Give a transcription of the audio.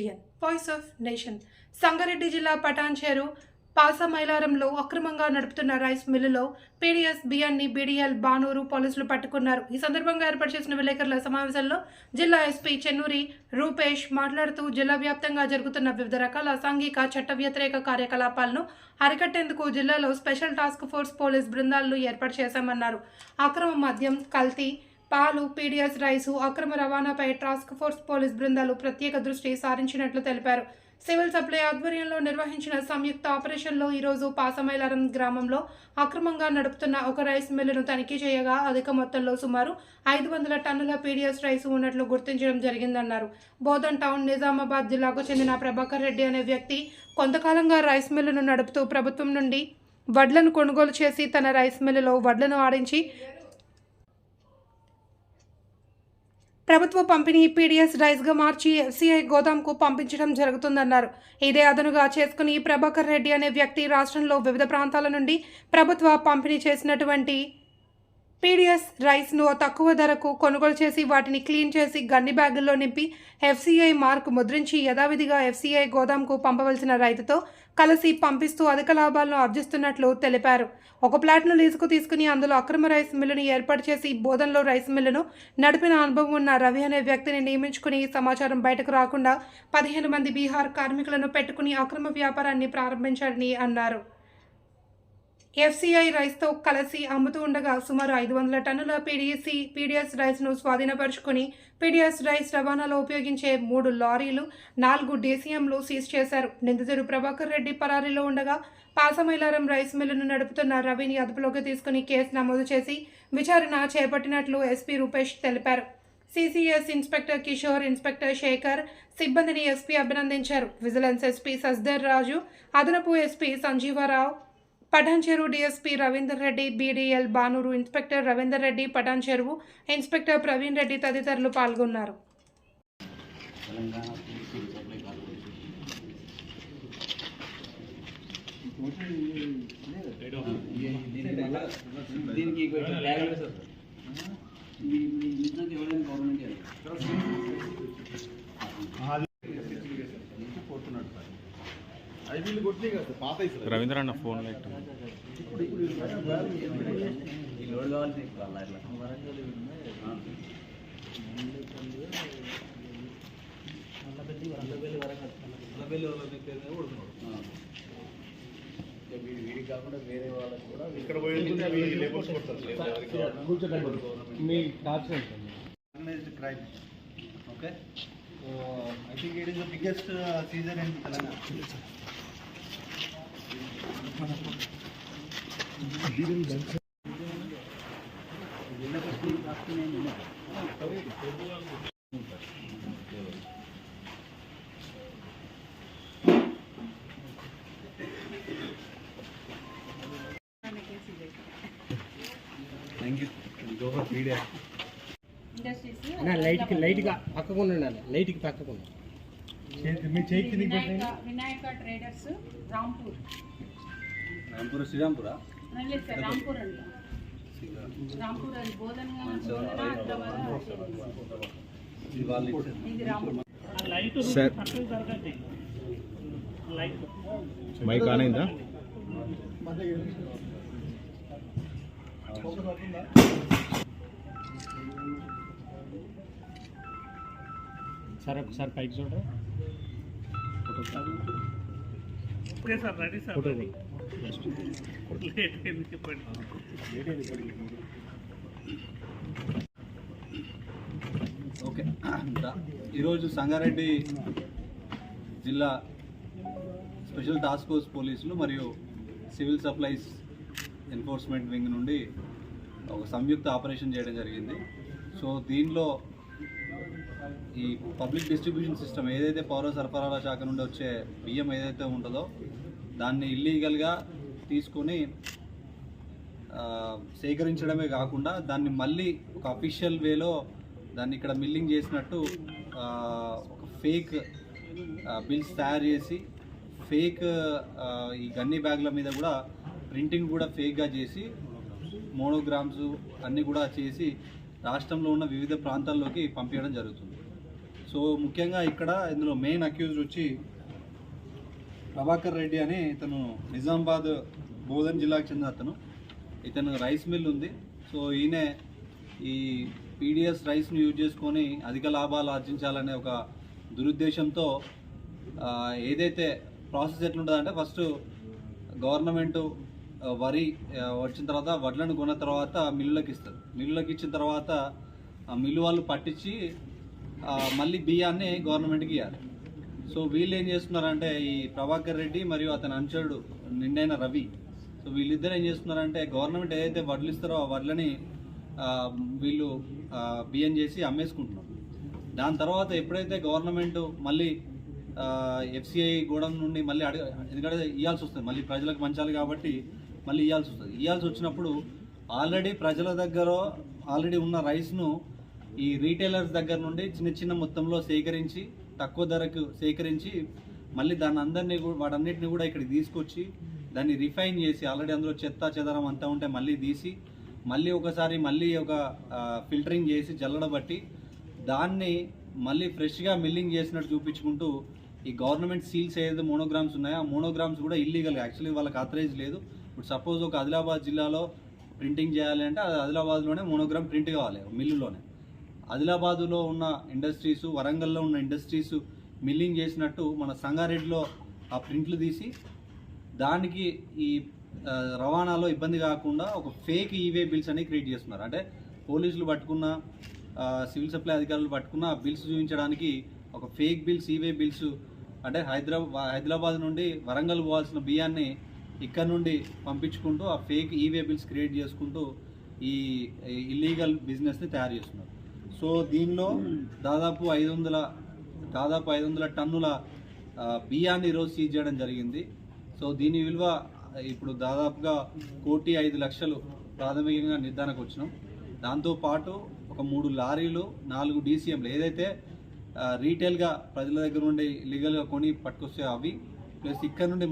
SBN voice of nation Sangareddy జిల్లా పటాన్చేరు పాసా మైలారంలో అక్రమంగా నడుపుతున్న రైస్ మిల్లులో పీడీఎస్ బియ్యాన్ని బీడీఎల్ బానూరు పోలీసులు పట్టుకున్నారు. ఈ సందర్భంగా ఏర్పాటు చేసిన విలేకరుల సమావేశంలో జిల్లా ఎస్పీ చెన్నూరి రూపేష్ మాట్లాడుతూ జిల్లా వ్యాప్తంగా జరుగుతున్న వివిధ రకాల అసాంఘిక చట్ట వ్యతిరేక కార్యకలాపాలను అరికట్టేందుకు జిల్లాలో స్పెషల్ టాస్క్ ఫోర్స్ పోలీస్ బృందాలను ఏర్పాటు చేశామన్నారు. అక్రమ మద్యం కల్తీ పాలు పీడిఎస్ రైసు అక్రమ రవాణాపై టాస్క్ ఫోర్స్ పోలీస్ బృందాలు ప్రత్యేక దృష్టి సారించినట్లు తెలిపారు. సివిల్ సప్లై ఆధ్వర్యంలో నిర్వహించిన సంయుక్త ఆపరేషన్లో ఈరోజు పాసమైలారం గ్రామంలో అక్రమంగా నడుపుతున్న ఒక రైస్ మిల్లును తనిఖీ చేయగా అధిక మొత్తంలో సుమారు ఐదు వందల టన్నుల పీడిఎస్ రైసు ఉన్నట్లు గుర్తించడం జరిగిందన్నారు. బోధన్ టౌన్ నిజామాబాద్ జిల్లాకు చెందిన ప్రభాకర్ రెడ్డి అనే వ్యక్తి కొంతకాలంగా రైస్ మిల్లును నడుపుతూ ప్రభుత్వం నుండి వడ్లను కొనుగోలు చేసి తన రైస్ మిల్లులో వడ్లను ఆడించి ప్రభుత్వ పంపిణీ పీడీఎస్ రైస్గా మార్చి ఎఫ్సీఐ గోదాంకు పంపించడం జరుగుతుందన్నారు. ఇదే అదనుగా చేసుకుని ప్రభాకర్ రెడ్డి అనే వ్యక్తి రాష్ట్రంలో వివిధ ప్రాంతాల నుండి ప్రభుత్వ పంపిణీ చేసినటువంటి పీడిఎస్ రైస్ను తక్కువ ధరకు కొనుగోలు చేసి వాటిని క్లీన్ చేసి గన్ని బ్యాగుల్లో నింపి ఎఫ్సీఐ మార్క్ ముద్రించి యథావిధిగా ఎఫ్సీఐ గోదాంకు పంపవలసిన రైతుతో కలిసి పంపిస్తూ అధిక లాభాలను ఆర్జిస్తున్నట్లు తెలిపారు. ఒక ప్లాట్ను లీజుకు తీసుకుని అందులో అక్రమ రైస్ మిల్లును ఏర్పాటు చేసి బోధనలో రైస్ మిల్లును నడిపిన అనుభవం ఉన్న రవి అనే వ్యక్తిని నియమించుకుని సమాచారం బయటకు రాకుండా పదిహేను మంది బీహార్ కార్మికులను పెట్టుకుని అక్రమ వ్యాపారాన్ని ప్రారంభించారని అన్నారు. ఎఫ్సిఐ రైస్తో కలిసి అమ్ముతూ ఉండగా సుమారు ఐదు వందల టన్నుల పీడీసీ పీడిఎస్ రైస్ను స్వాధీనపరుచుకుని పీడిఎస్ రైస్ రవాణాలో ఉపయోగించే మూడు లారీలు నాలుగు డీసీఎంలు సీజ్ చేశారు. నిందితుడు ప్రభాకర్ రెడ్డి పరారీలో ఉండగా పాసమైలారం రైస్ మిల్లును నడుపుతున్న రవిని అదుపులోకి తీసుకుని కేసు నమోదు చేసి విచారణ చేపట్టినట్లు ఎస్పీ రూపేష్ తెలిపారు. CCS inspector Kishore inspector Shekhar సిబ్బందిని ఎస్పీ అభినందించారు. విజిలెన్స్ ఎస్పీ సస్దర్ రాజు అదనపు SP Sanjeevarao Patancheruvu DSP Ravinder Reddy BDL Banur inspector Ravinder Reddy Patancheruvu inspector Praveen Reddy తదితరులు పాల్గొన్నారు. దీనికి బ్యాగ్ సార్ నిజంగా ఎవరైనా గవర్నమెంట్ పోతున్నాడు సార్ ఐపీలు కదా రవీంద్ర అన్న ఫోన్ లైట్ ఈ లోడ్ కావాల్సి కాకుండా వేరే వాళ్ళకి కూడా ఇక్కడ పోయి labours me torch organized crime. Okay? Uh, I think it లైట్కి లైట్గా పక్కకుండా ఉండాలి. లైట్కి కింద Vinayaka Vinayaka traders Rampur. Rampur Srirampura? Sir sir. Mic on అయిందా? సార్ ఒకసారి పైకి చూడరా? ఫోటో దిగు. ఓకే. ఈరోజు సంగారెడ్డి జిల్లా స్పెషల్ టాస్క్ ఫోర్స్ పోలీసులు మరియు సివిల్ సప్లైస్ ఎన్ఫోర్స్మెంట్ వింగ్ నుండి ఒక సంయుక్త ఆపరేషన్ చేయడం జరిగింది. సో దీనిలో ఈ పబ్లిక్ డిస్ట్రిబ్యూషన్ సిస్టమ్ ఏదైతే పౌర సరఫరాల శాఖ నుండి వచ్చే బియ్యం ఏదైతే ఉంటుందో దాన్ని ఇల్లీగల్గా తీసుకొని సేకరించడమే కాకుండా దాన్ని మళ్ళీ ఒక అఫీషియల్ వేలో దాన్ని ఇక్కడ మిల్లింగ్ చేసినట్టు ఒక ఫేక్ బిల్స్ తయారు చేసి ఫేక్ ఈ గన్ని బ్యాగ్ల మీద కూడా ప్రింటింగ్ కూడా ఫేక్గా చేసి మోనోగ్రామ్స్ అన్నీ కూడా చేసి రాష్ట్రంలో ఉన్న వివిధ ప్రాంతాల్లోకి పంపించడం జరుగుతుంది. సో ముఖ్యంగా ఇక్కడ ఇందులో మెయిన్ అక్యూజ్డ్ వచ్చి ప్రభాకర్ రెడ్డి అని ఇతను నిజామాబాద్ బోధన్ జిల్లాకు చెందిన అతను. ఇతను రైస్ మిల్ ఉంది. సో ఈయన ఈ పీడిఎస్ రైస్ను యూజ్ చేసుకొని అధిక లాభాలు ఆర్జించాలనే ఒక దురుద్దేశంతో ఏదైతే ప్రాసెస్ ఎట్లుంటుందంటే ఫస్ట్ గవర్నమెంట్ వరి వచ్చిన తర్వాత వడ్లను కొన్న తర్వాత మిల్లులకు ఇస్తారు. మిల్లులకు ఇచ్చిన తర్వాత ఆ మిల్లు వాళ్ళు పట్టించి మళ్ళీ బియ్యాన్ని గవర్నమెంట్కి ఇవ్వాలి సో వీళ్ళు ఏం చేస్తున్నారంటే ఈ ప్రభాకర్ రెడ్డి మరియు అతని అనుచరుడు నిండైన రవి. సో వీళ్ళిద్దరు ఏం చేస్తున్నారంటే గవర్నమెంట్ ఏదైతే వడ్లు ఇస్తారో ఆ వడ్లని వీళ్ళు బియ్యం చేసి అమ్మేసుకుంటున్నారు. దాని తర్వాత ఎప్పుడైతే గవర్నమెంట్ మళ్ళీ ఎఫ్సిఐ గోడం నుండి మళ్ళీ అడగ ఎందుకంటే ఇవ్వాల్సి వస్తుంది. మళ్ళీ ప్రజలకు మంచాలి కాబట్టి మళ్ళీ ఇవ్వాల్సి వస్తుంది. ఇవ్వాల్సి వచ్చినప్పుడు ఆల్రెడీ ప్రజల దగ్గర ఆల్రెడీ ఉన్న రైస్ను ఈ రీటైలర్స్ దగ్గర నుండి చిన్న చిన్న మొత్తంలో సేకరించి తక్కువ ధరకు సేకరించి మళ్ళీ దాని అందరినీ కూడా వాటన్నిటిని కూడా ఇక్కడికి తీసుకొచ్చి దాన్ని రిఫైన్ చేసి ఆల్రెడీ అందులో చెత్త చెదరం అంతా ఉంటే మళ్ళీ తీసి మళ్ళీ ఒకసారి మళ్ళీ ఒక ఫిల్టరింగ్ చేసి జల్లడబట్టి దాన్ని మళ్ళీ ఫ్రెష్గా మిల్లింగ్ చేసినట్టు చూపించుకుంటూ ఈ గవర్నమెంట్ సీల్స్ ఏదైతే మోనోగ్రామ్స్ ఉన్నాయో ఆ మోనోగ్రామ్స్ కూడా ఇల్లీగల్ యాక్చువల్లీ వాళ్ళకి ఆథరైజ్ లేదు. ఇప్పుడు సపోజ్ ఒక ఆదిలాబాద్ జిల్లాలో ప్రింటింగ్ చేయాలి అంటే అది ఆదిలాబాద్లోనే మోనోగ్రామ్ ప్రింట్ కావాలి మిల్లులోనే. ఆదిలాబాదులో ఉన్న ఇండస్ట్రీస్ వరంగల్లో ఉన్న ఇండస్ట్రీస్ మిల్లింగ్ చేసినట్టు మన సంగారెడ్డిలో ఆ ప్రింట్లు తీసి దానికి ఈ రవాణాలో ఇబ్బంది కాకుండా ఒక ఫేక్ ఈవే బిల్స్ అనేవి క్రియేట్ చేస్తున్నారు. అంటే పోలీసులు పట్టుకున్న సివిల్ సప్లై అధికారులు పట్టుకున్న ఆ బిల్స్ చూపించడానికి ఒక ఫేక్ బిల్స్ ఈవే బిల్స్ అంటే హైదరాబాద్ హైదరాబాద్ నుండి వరంగల్ పోవాల్సిన బియ్యాన్ని ఇక్కడ నుండి పంపించుకుంటూ ఆ ఫేక్ ఈవే బిల్స్ క్రియేట్ చేసుకుంటూ ఈ ఇల్లీగల్ బిజినెస్ని తయారు చేస్తున్నారు. సో దీనిలో దాదాపు ఐదు వందల దాదాపు ఐదు వందల టన్నుల బియ్యాన్ని ఈరోజు సీజ్ చేయడం జరిగింది. సో దీని విలువ ఇప్పుడు దాదాపుగా కోటి ఐదు లక్షలు ప్రాథమికంగా నిర్ధారణకు వచ్చినాం. దాంతోపాటు ఒక మూడు లారీలు నాలుగు డీసీఎంలు ఏదైతే రీటైల్గా ప్రజల దగ్గర నుండి లీగల్గా కొని పట్టుకొస్తే అవి ప్లస్ ఇక్కడ నుండి